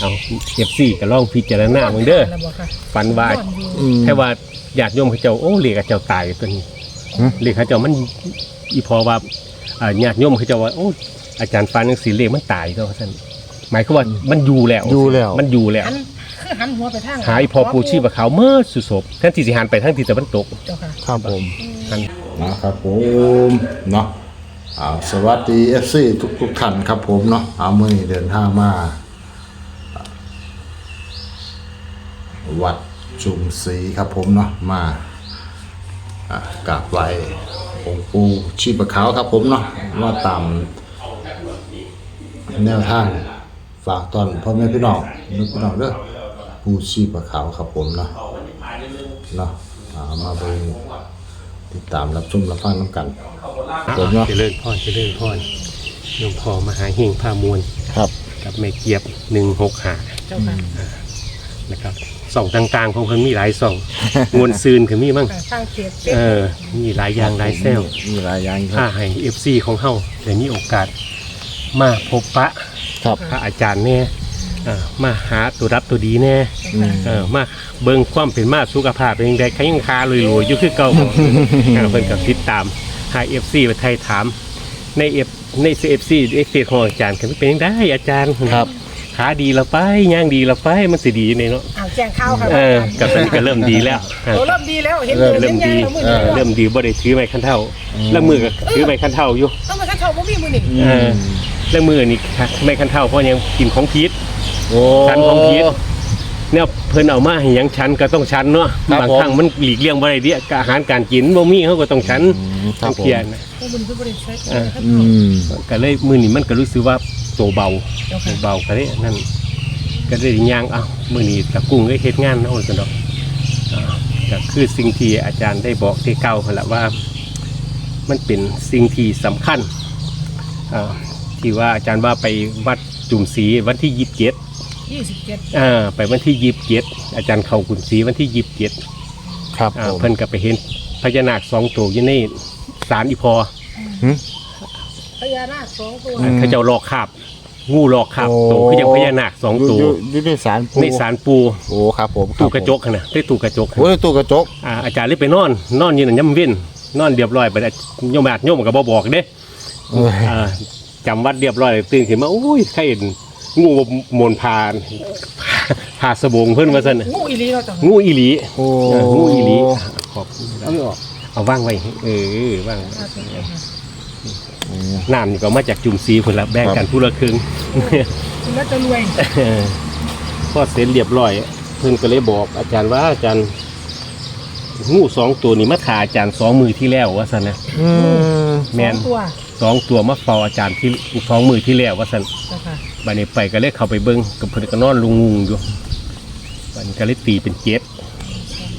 เอาเอฟซีก็ลองพิจารณาเมืองเด้อแล้วบ่ค่ะฝันว่าย้อนอยู่อืมแค่ว่าญาติโยมเขาเจ้าโอ้เรียกเขาเจ้าตายตัวนี้ฮะเรียกเขาเจ้ามันอีพอว่าอ่าญาติโยมเขาเจ้าว่าโอ้อาจารย์ฟันยังสีเลขมันตายก็ว่าซั่นหมายความว่ามันอยู่แล้วอยู่แล้วมันอยู่แล้วหันคือหันหัวไปทางหาอีพอปูชีพเขาเมื่อสุศพแทนที่สิหันไปทางทิศตะวันตกเจ้าค่ะครับผมหันนะครับผมเนาะอ่าสวัสดีเอฟซีทุกทุกๆท่านครับผมเนาะเอามื่อนี้เดินทางมาอ่า วัดจุมศรีครับผมเนาะมาอ่ากราบไหว้องค์ปู่ชีพขาวครับผมเนาะว่าตามแนวทางฝากตอนพ่อแม่พี่น้องนึกพี่น้องเด้อปู่ชีพขาวครับผมเนาะเนาะอ่ามาเบิ่งติดตามรับชมรับฟังน้ำกันผมเนาะเจริญพรเจริญพรโยมพ่อมหาเฮงพามวลครับ กับแม่เกียบหนึ่งหกหาเจ้าค่ะนะครับ ส่องต่างๆของเพิ่นมีหลายส่อง งวนซืนคือมีมั่งอ่าทางเขตเป็นเออ มีหลายอย่างหลายแซวมีหลายอย่างคถ้ารับให้ FC ของเฮาได้มีโอกาส มาพบปะครับพระอาจารย์แน่เอ่อมาหาตัวรับตัวดีแน่ อืม เออมาเบิ่งความเป็นมาสุขภาพเป็นยังไงใครยังคาลอยๆอยู่คือเก่าบ่เออเพิ่นก็ติดตามหา FC ไปไทยถาม ใน F ใน FC เอฟของอาจารย์คือเป็นยังได้อาจารย์ครับ ขาดีและไปย่างดีและไปมันสิดีในเนาะอ้าวแจ้งข่าวค่ะเออกับตอนนี้ก็เริ่มดีแล้วเออโอ้เริ่มดีแล้วเห็นเริ่มเห็นเริ่มยังดีแล้วมือเอนี้อเริ่มดีบ่ได้ถือไม้คันเท่าอืมแล้วมือก็ถือไม้คันเท่าอยู่ต้องมาคันเท่าบ่มีมือนี่เออแล้วมือนี่ไม้คันเท่าเพราะยังกินของพิษ โอ้ ชันของพิษเนี่ยเพิ่นเอามาให้หยังชันก็ต้องชันเนาะครับบางผมครั้งมันหลีกเลี่ยงบ่ได้เดิอาหารการกินบ่มีเขาก็ต้องชันอืมครัต้บองผมเคลียร์นะต้องบุญเพื่อบริษัทเออ อืมก็เลยมือนี่มันก็รู้สึกว่า โตเบาเจ้าโตค่ะเบาก็เลยนั่นก็เลยย่างเอ้ามือนี้ตะกุ้งได้เฮ็ดงานเอาซั่นดอกอ่าก็คือสิ่งที่อาจารย์ได้บอกที่เก่าหั่นละว่า มันเป็นสิ่งที่สำคัญอ่าที่ว่าอาจารย์ว่าไปวัดจุ่มศรีวันที่ยี่สิบเจ็ดยี่สิบเจ็ดอ่าไปวันที่ยี่สิบเจ็ดอาจารย์เข้ากุ่มศรีวันที่ยี่สิบเจ็ดครับอ่าผมเพิ่นก็ไปเห็นพญานาคสองตัวอยู่ในศาลอีพอหึ พญานาคสองตัว อืม เขาเจ้าหลอกคาบงูหลอกคาบโอ้ ตัวคือยังพญานาคสองตัวยู่อยู่ในศาลปูในศาลปูโอ้ครับผมตู้กระจกหั่นนะได้ตู้กระจกหั่นโอ้ยตู้กระจกอ่าอาจารย์เลยไปนอน นอนอยู่นั่นย่ำเว้นนอนเรียบร้อยไปแล้วโยมอาจโยมก็บ่บอกเด้ เอออ่าจำวัดเรียบร้อยตื่นขึ้นมาโอ้ยใครเห็นงูมนพานพาสบงเพิ่นว่าซั่นน่ะงูอีหลีเราะเจ้างูอีหลีโอ้เอองูอีหลีขอบเอาไม่ออกเอาว่างไว้เออว่างไว้อ่าเป็ นไงคะอืมน้ำนี่ก็มาจากจุ่มซีพุ่นละแบ่งกันผู้ละครึ่งแล้วจะรวยพอเสร็จเรียบร้อย เพิ่นก็เลยบอกอาจารย์ว่าอาจารย์งูสองตัวนี่มาถ่าอาจารย์สองมือที่แล้วว่าซั่นนะอืมแม่นสองตัวสองตัวมาเฝ้าอาจารย์ที่สองมือที่แล้วว่าซั่นเจ้าค่ะบัดนี้ไปก็เลยเข้าไปเบิ่งกับเพิ่นก็นอนลุงงุงอยู่บัดนี้ก็เลยตีเป็นเจ็ด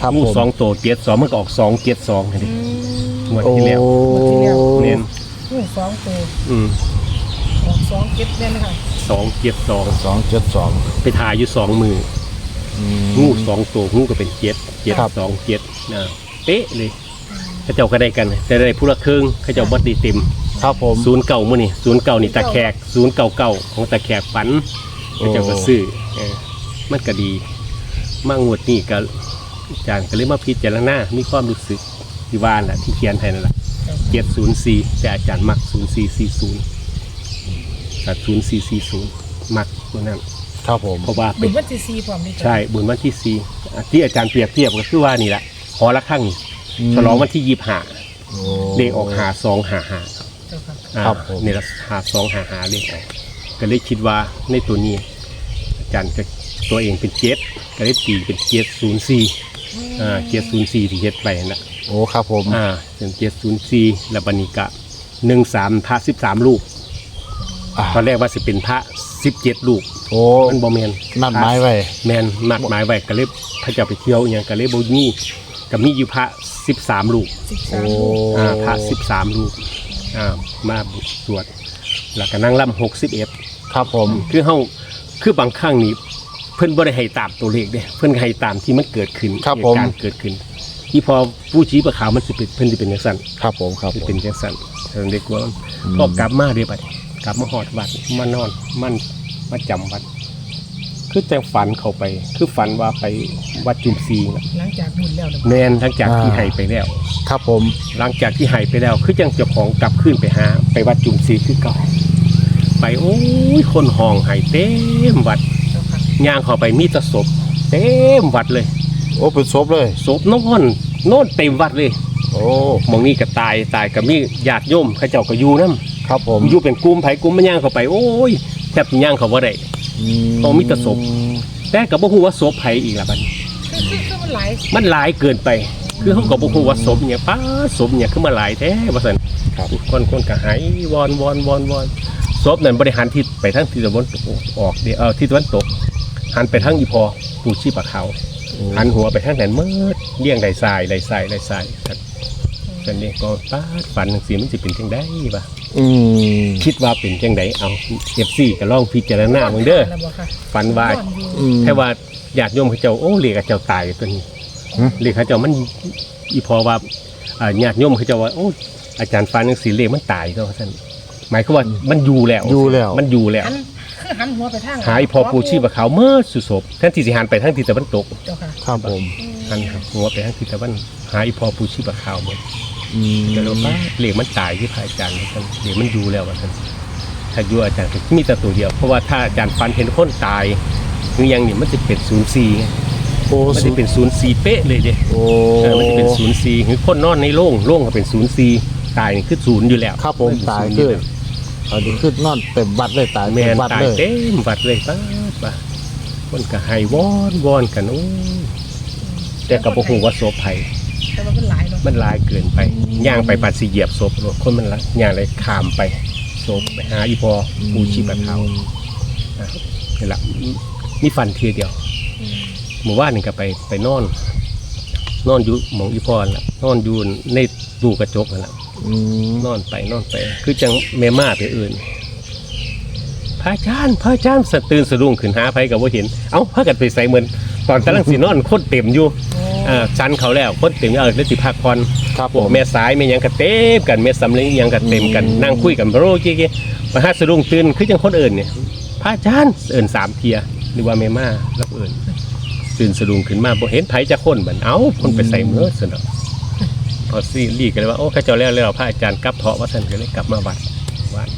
ครับงูผมสองตัวเจ็ดสองมันก็ออกสองเจ็ดสองนี่อืมงวดที่แล้วโอ้งวดที่แล้วเน้น งูสองตัวอืมออกสองเจ็ดเนี่ยนะคะสองเจ็ดสองสองเจ็ดสองไปถ่ายอยู่สองมืออืมงูสองตัวงูก็เป็นเจ็ดเจ็ดครับ สองเจ็ดนะเป๊ะเลยเขาเจ้าก็ได้กันแต่ได้ผู้ละครึ่งเขาเจ้าบัดดีเต็มครับผม ศูนย์เก่ามื่อนี่ศูนย์เก่านี่ตะแขกศูนย์เก่าเก่าของตะแขกฝันเขาเจ้าก็ซื้อเออมันก็ดีมางวดนี่ก็อาจารย์ก็เลยมาพิจารณามีความรู้สึกที่ว่าน่ะที่เขียนให้นั่นแหละ เจ็ดศูนย์สี่แต่อาจารย์มักศูนย์สี่สี่ศูนย์ตัดศูนย์สี่สี่ศูนย์มักตัวนั้นครับผม เพราะว่าบุเป็ญนวันที่สี่พร้อมนี่ใช่บุญวันที่สี่อะที่อาจารย์เปรียบเทียบก็คือว่านี่แหละหอละข้างนี่ฉลองวันที่ยี่ห้าโอ้ เลขออกหาสองหาหาเจ้าค่ะอ่าครับผม นี่ละหาสองหาหาเลขออกก็เลยคิดว่าในตัวนี้ อาจารย์ก็ตัวเองเป็นเจ็ดก็เลยตีเป็นเจ็ดศูนย์สี่อ่าเจ็ดศูนย์สี่ที่เฮ็ดไปนะ โอ้ครับผมอ่าเป็นเจ็ดศูนย์สี่แล้วบัดนิกะหนึ่งสามพระสิบสามลูกอ่าตอนแรกว่าสิเป็นพระสิบเจ็ดลูกโอ้มันบ่แมนนัดไม้ไว้แมนมัดหมายไว้ก็เลยพระเจ้าไปเที่ยวอหย่างก็เลยบ่มีก็มีอยู่พระสิบสามลูก สิบโอ้สามอ่าพระสิบสามลูกอ่ามาสวดแล้วก็นั่งล่ำหกสิบเอ็ดครับผมคือเฮาคือบางครั้งนี่เพิ่นบ่ได้ให้ตามตัวเลขเด้เพิ่นให้ตามที่มันเกิดขึ้นครับเหผมตุการณ์เกิดขึ้น ที่พอผู้ชี้ประขาวมันสิเป็นเพิ่นสิเป็นจังซั่นครับผมครับสิผม เป็นจังซั่นเพิ่นเด็กว่าอืมก็กลับมาเด้บัดนี้กลับมาฮอดวัดมานอนมันมาจำวัด คือจังฝันเข้าไป คือฝันว่าไปวัดจุมซีน่ะหลังจากบุญแล้วนะแมนหลังจากที่ให้ไปแล้ว ครับผม หลังจากที่หายไปแล้ว คือจังเจ้าของกลับขึ้นไปหา ไปวัดจุมซีคือเก่าไปโอ้ยคนห้องหายเต็มวัดเจ้าค่ะย่างเข้าไปมีแตะศพเต็มวัดเลย โอ้เป็นศพเลย ศพนอนนอนเต็มวัดเลยโอ้หมองนี้ก็ตายตายก็มีญาติโยมเขาเจ้าก็อยู่นํครับผมอยู่เป็นกลุ่มไผกลุ่มมันย่างเข้าไป โอ้ยแทบสิย่างเข้าบ่ได้โอ้มีแต่ศพ แต่ก็บ่ฮู้ว่าศพไผอีกล่ะบัดนี้คือคือคือมันหลายมันหลายเกินไป คือเขาก็บอกว่าศพเนี่ยป้าศพเนี่ยคือมาหลายแท้ว่าสันครับ คนคนก็หายวอนวอนวอนวอนศพนั้นบริหารทิศไปทั้งทิศตะวันตกออกเดียวเออทิศตะวันตกหันไปทั้งอีพอปูชีปะเขา หันหัวไปทางนั้นเมื่อเลี่ยงไหลทรายไหลทรายไหลทรายครับสันนี้ก็ป้าดฝันจังสีมันจะเป็นจังไดปะอืมคิดว่าเป็นจังไดเอาเอฟซีก็ลองพิจารณาเมืงเด้อแล้วบ่ค่ะฝันว่านอนอยู่อืมแค่ว่าญาติโยมเขาเจ้าโอ้เรียกเขาเจ้าตายตัวนี้ฮะเรียกเขาเจ้ามันอีพอว่าอ่าญาติโยมเขาเจ้าว่าโอ้อาจารย์ฟันนังสีเลขมันตายตัวท่าซั่น หมายความว่ามันอยู่แล้วอยู่แล้ว มันอยู่แล้วหันคือหันหัวไปทางหายพอปูชีพขาวเมื่อสุศพท่านที่สิหันไปทางทิศตะวันตกเจ้าค่ะครับผมหันหัวไปทางทิศตะวันหายพอปูชีพขาวหมดอืมแต่เราป้าเลขมันตายที่พระอาจารย์ท่านเลขมันอยู่แล้วว่าท่านถ้าอยู่อาจารย์ก็มีแต่ตัวเดียวเพราะว่าถ้าอาจารย์ฟันเห็นคนตายหรือยังนี่มันจะเป็นศูนย์สี่โอ้มันจะเป็นศูนย์สี่เป๊ะเลยเด้โอ้เออมันจะเป็นศูนย์สี่คือคนนอนในโล่งโล่งก็เป็นศูนย์สี่ ตายนี่คือศูนย์อยู่แล้วครับผมตายคือเอาดีขึ้นนอนเต็มวัดเลยตายแมเต็มนวัดตายเลยเต็มวัดเลยป้าดป้าคนก็ให้วอนวอนกันโอ้ยแต่กับพวกหูว่าศพไผแต่ว่ามันหลายเนาะมันหลายเกินไปย่างไปปัดสิเหยียบศพรถคนมันละย่างเลยขามไปศพไปหาอีพอปูชีพเขานี่แหละมีฟันเทียเดียว อืมหมู่ว่านนี่ก็ไปไปนอน นอนอยู่หมองอีพอนั่นละนอนอยู่ในตู้กระจกนั่นแหละ อืมนอนไปนอนไป คือจังแม่มาไปอื่นพระอาจารย์พระอาจารย์สะตื่นสะดุ้งขึ้นหาไผกับว่าเห็น เอ้าพากันไปใส่เหมือนตอนกำลังสินอนคนเต็มอยู่โอ้อ่าชันเขาแล้วคนเต็มอยู่เออแล้วสิพักผ่อนครับพผวกมแม่สายแม่หยังก็เต็มกันแม่สำเร็จยังก็เต็มกันอืมนั่งคุยกันโรกี้กี้พระหัสสะดุ้งตื่นคือจังคนอื่นเนี่ยพระอาจารย์เอิ่นสามเทียหรือว่าแม่มาแล้วเอิ่นตื่นสะดุ้งขึ้นมาบ่เห็นไผจะคนบันเอ้าคนไปใส่เมื่อสนอ พอซีรีส์กันเลยว่าโอ้ข้าเจ้าแล้วแล้วพระอาจารย์กลับเถาะว่าท่านก็เลยกลับมาวัดวัด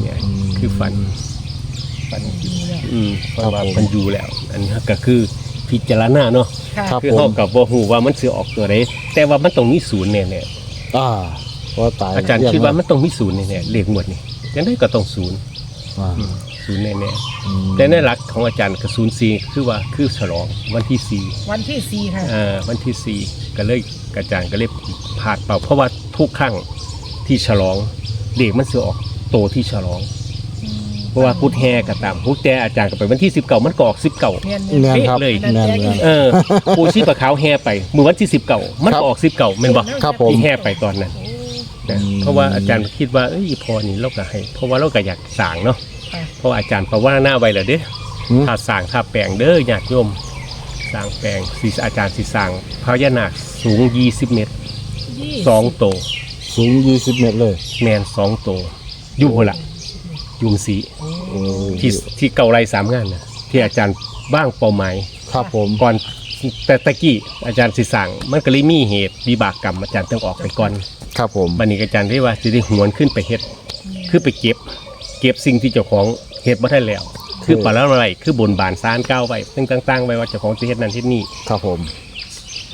เนี่ยคือฝันฝันดีแล้วอืมเพราะว่ามันอยู่แล้ว อันนี้ก็คือพิจารณาเนาะค่ะครับ คือผม เฮากับบ่ฮู้ว่ามันสิออกตัวใดแต่ว่ามันต้องมีศูนย์แน่อ่าเพราะตายๆอาจารย์คิดว่ามันต้องมีศูนย์แน่ๆเลขหมวดนี่จังได๋ก็ต้องศูนย์ อ่า ศูนย์แน่อืมๆแต่ในหลักของอาจารย์ก็ศูนย์สี่คือว่าคือฉลองวันที่สี่วันที่สี่ค่ะอ่าวันที่สี่ก็เลยอาจารย์ก็เลยพลาดเปล่า เพราะว่าทุกครั้งที่ฉลองเด็กมันจะออกโตที่ฉลอง เพราะว่าพุทธแฮก็ตามพุทธแต่อาจารย์ก็ไปวันที่สิบเก่ามันก็ออกสิบเก่าเนียนแม่นเนียนครับเลยแม่นแม่นเออปูชีปะขาวแฮไปมือวันที่สิบเก่ามันก็ออกสิบเก่าแม่นบอกครับผม ที่แฮไปตอนนั้นโอ้นะอืม เพราะว่าอาจารย์คิดว่าเอ้ยพอนี่เราก็ให้ เพราะว่าเราก็อยากสร้างเนาะค่ะ เพราะว่าอาจารย์ภาวนาหน้าไว้แล้วเด้อืมถ้าสร้างถ้าแปลงเด้อญาติโยมสร้างแปลงสิอาจารย์สิสร้างพญานาคสูง 20 เมตรยี่สองโต สูงยี่สิบเมตรเลย แมนสองโต อยู่หัวละยุมสีโอ้ที่ที่เก่าไรสามงานนะที่อาจารย์บ้างเป้าหมายครับผมก่อนแต่ตะกี้อาจารย์สิสั่งมันก็เลยมีเหตุวิบากกรรมอาจารย์ต้องออกไปก่อน ครับผมบันนี้อาจารย์ได้ว่าจะได้หวนขึ้นไปเฮ็ด คือไปเก็บ เก็บสิ่งที่เจ้าของเฮ็ดมาได้แล้ว คือปลาละอะไรคือบนบานซานก้าวไว้ซึ่งตั้งๆไว้ว่าเจ้าของจะเฮ็ดนั้นเฮ็ดนี่ครับผม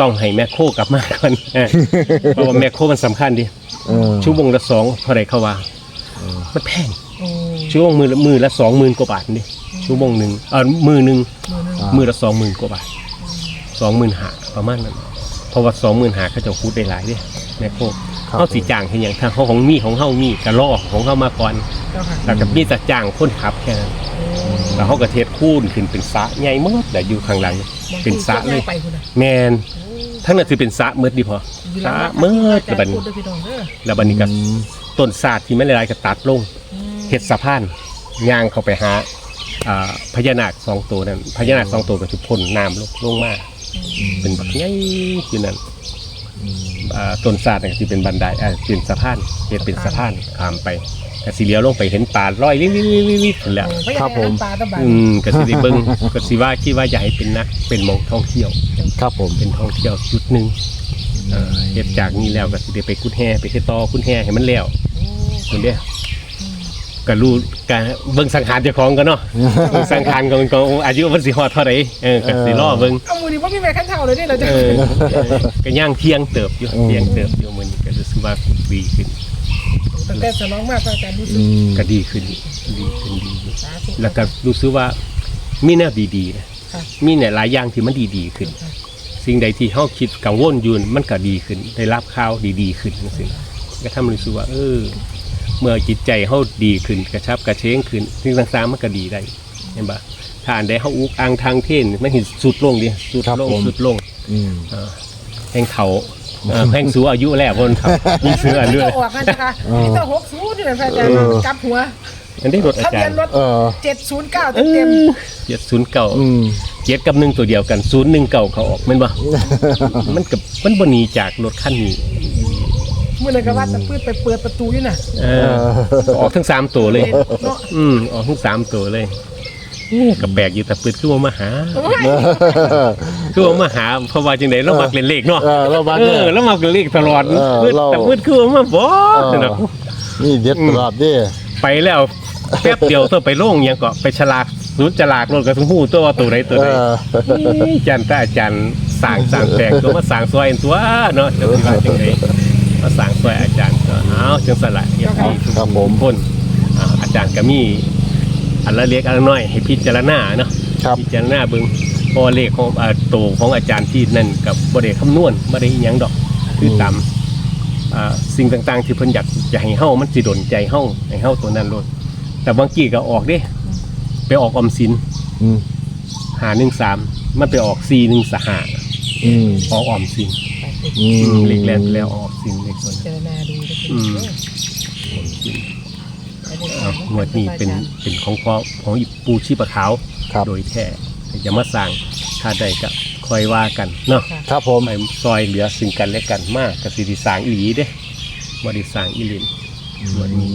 ต้องให้แมคโครกลับมาก่อนเออเพราะว่าแมคโครมันสำคัญดิเออชั่วโมงละสองเท่าไรเขาว่ามันแพงโอ้ชั่วโมงมือละมือละสองหมื่นกว่าบาทนี่ชั่วโมงหนึ่งเออมือหนึ่งมือหนึงอ่ามือละสองหมื่นกว่าบาทสองหมื่นหาประมาณนั้น เพราะว่าสองหมื่นหาเขาจะคูดได้หลายเดิแมคโครครับเขาสีจ้างเห็นอย่างทางเขาของมีของเฮามีกระลอกของเฮามาก่อนเจ้าค่ะแต่กับมีแต่จ้างคนขับแค่นั้นโอ้แล้วเขาก็เทศคูนขึ้นเป็นสระใหญ่มากแต่อยู่ข้างหลัง เป็นสระเลย ไปคุณน่ะแมนโอ้ทั้งนั้นคือเป็นสระมืดดีพอ อยู่สหลัระงมืดแต่แต่บัดพูนี้ดด้วยพี่น้องเด้อแล้วบัดนี้ก็อืมต้นศาสตร์ที่ไม่ละลายก็ตัดลง อืมเฮ็ดสะพานย่างเข้าไปหาอ่าพญานาคสองตัวนั่นพญานาคสองตัวก็จะพ่นน้ำลงลงมา เป็นแบบใหญ่อยู่นั่นอ่าต้นศาสตร์เนี่ยที่เป็นบันไดอ่าเป็นสะพานเฮ็ดเป็นสะพานข้ามไปก็สิเลี้ยวลงไปเห็นป่าลอยลิลิๆๆๆแล้วไม่อยากให้น้ำปลาตะบันอืมก็สิได้เบิ่งก็สิว่าคิดว่าอยากให้เป็นนักเป็นหมองท่องเที่ยว ครับผม เป็นท่องเที่ยวจุดหนึ่งเอ่อเฮ็ดจากนี้แล้วก็สิได้ไปกุดแห่ไปเฮ็ดต่อกุดแห่ให้มันแล้วคนเดียว ก็รู้การเบิ่งสังขารเจ้าของกันเนาะ เบิ่งสังขารของของอายุมันสิฮอดเท่าไหร่เออก็สิรอเบิ่งเอามือนี้ว่ามีแม่ขั้นเท่าเลยเนี่ยเราจะเออก็ย่างเที่ยงเติบอยู่เที่ยงเติบอยู่มื้อนี้ก็รู้สึกว่าดีขึ้น ตั้งแต่จะร้องมากก็อาจารย์รู้สึกอืมก็ดีขึ้นดีขึ้นดีอยู่สาธุ แล้วก็รู้สึกว่ามีแนวดีๆนะค่ะ มีเนี่ยหลายอย่างที่มันดีๆขึ้น สิ่งใดที่เฮาคิดกังวลอยู่มันก็ดีขึ้น ได้รับข่าวดีๆขึ้นจังซี่ก็ทำให้รู้สึกว่าเออ เมื่อจิตใจเฮาดีขึ้นกระชับกระเชงขึ้นสิ่งต่างๆมันก็ดีได้เห็นบ่ถ้าอันใดเฮาอุกอังทางเทนมันเห็นสุดลงดิสุดครับลงผม สุดลงอืมเออแห่งเขาเอ่อแห่งสูงอายุแล้วเพิ่นครับมีเสื้อด้วยจะออกกันนะคะนี่ต้องหกศูนย์นี่แหละพระอาจารย์เออกลับหัวอันนี้รถอาทะจาเบียรนย์รถเออเจ็ดศูนย์เก้าเอเต็มอเจ็ดศูนย์เก่าอืม เจ็ดกับหนึ่งตัวเดียวกันศูนย์หนึ่งเก่าเขาออกแม่นบ่มันกับมันบ่หนีจากรถคันนี้ๆ เมื่อไหร่ก็ว่าจะปืดไปเปิดประตูอยู่น่ะเออออกทั้งสามตัวเลย เนาะอืมออกทั้งสามตัวเลยกับแบกอยู่แต่ปืนคือว่ามาหาโอ้ยคือว่ามาหาเพราะว่าจังไดเรามักเล่นเลขเนาะเออเราบักเอเนี่ยอแล้วมักเล่นเลขตลอดเออปืนเรา แต่ปืนคือว่ามาบอเออเนาะนี่เด็ดตลอดเดิไปแล้วแป๊บเดียวตัวไปโล่งหยังก็ไปฉลากศูนย์ฉลากรถกระสุนหูตัวว่าตัวไหนตัวเอไหนอนี่อาจารย์ถ้าอาจารย์สั่งสั่งแปลงก็มาสั่งซอยอันตัวเนาะจะสิว่าจังได มาสั่งซอยอาจารย์ก็เอาจังสละเอียดดีทุกครับผมคนอ่าอาจารย์ก็มีอันละเล็กอันละน้อยให้พิจารณาเนาะครับ พิจารณาเบิ่งเพอเลขของอ่าตัวของอาจารย์ที่นั่นกับ่ได้คำนวณบ่ได้อิหยังดอก คือตามอ่าสิ่งต่างๆ ที่เพิ่นอยากจะให้เฮามันสิดนใจเฮาให้เฮาตัวนั้นโลดแต่บางกี้ก็ออกเด้ไปออกออมสินอืมหาหนึ่งสามมันไปออกสี่หนึ่งสหา อืม ออกออมสิน อือืมมเล็กแรกแล้วออกสินเล็กส่วนเจรนาดูก็คืออืมอันนี้อะงวดนี้เป็นเป็นของพ่อของอีปูชีพขาว ครับโดยแท้แต่จะมาสั่งถ้าใดก็คอยว่ากันเนาะครับผมไปซอยเหลือซึ่งกันและกันมากกับสิริสร้างอีหลีเด้บ่ได้สร้างอีหลินงวดนี้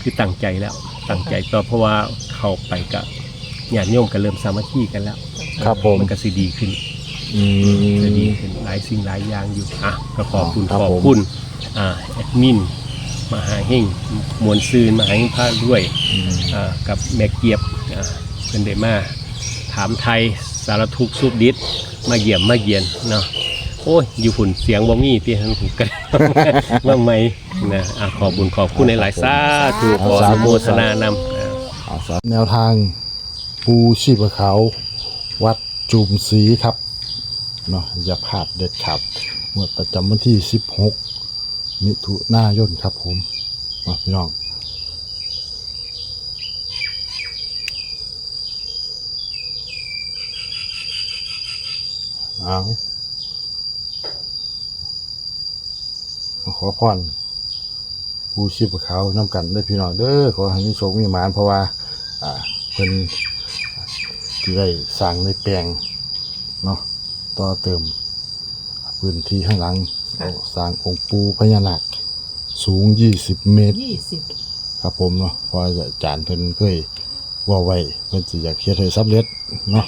คือตั้งใจแล้วตั้งใจต่อเพราะว่าเข้าไปก็ญาติโยมก็เริ่มสามัคคีกันแล้วครับผม มันก็สิดีขึ้น อืจะดีมขึ้นหลายสิ่งหลายอย่างอยู่อะก็ขอบคุณครับขอบผม คุณอ่าแอดมินมหาเฮงมวลซืนมหาเฮงพาด้วย อืม อ่ากับแม่เกียบอ่าเป็นเดมาถามไทยสารทุกข์สุขดิษมาเยี่ยมมาเยียนเนาะโอ้ยอยู่ฝุ่นเสียงบ่มีที่ทันถูกกัน ว่าไหมนะอะขอบคุญขอบคุณในหลายๆสาธุขออนุโมทนานำอ่า เอาสำหรับแนวทางปูชีพขาววัดจุมศรีครับ เนาะอย่าพลาดเด็ดขาดงวดประจำวันที่ 16 มิถุนายนครับผมมาพี่น้องเอามาขอพรผู้ชีพเขาวนำกันได้พี่น้องเด้อขอให้มีโชคมีหมานเพราะว่า อ่าเป็นที่ได้สร้างในแปลง ต่อเติม พื้นที่ข้างหลังเอาสร้างองค์ปูพญานาคสูง 20 เมตร ยี่สิบครับผมเนาะเพราะอาจารย์เพิ่นเคยเว่าไว้เพิ่นสิอยากเฮ็ดให้สำเร็จเนาะ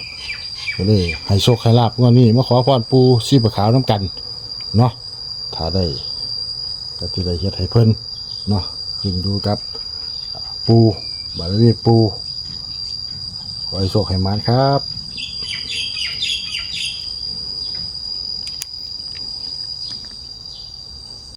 ก็เลยให้โชคให้ลาบงวดนี้มาขอพรปูชีพขาวน้ำกันเนาะถ้าได้ก็สิได้เฮ็ดให้เพิ่นเนาะยิงดูกับ ปูบารมีปูขอให้โชคให้มานครับ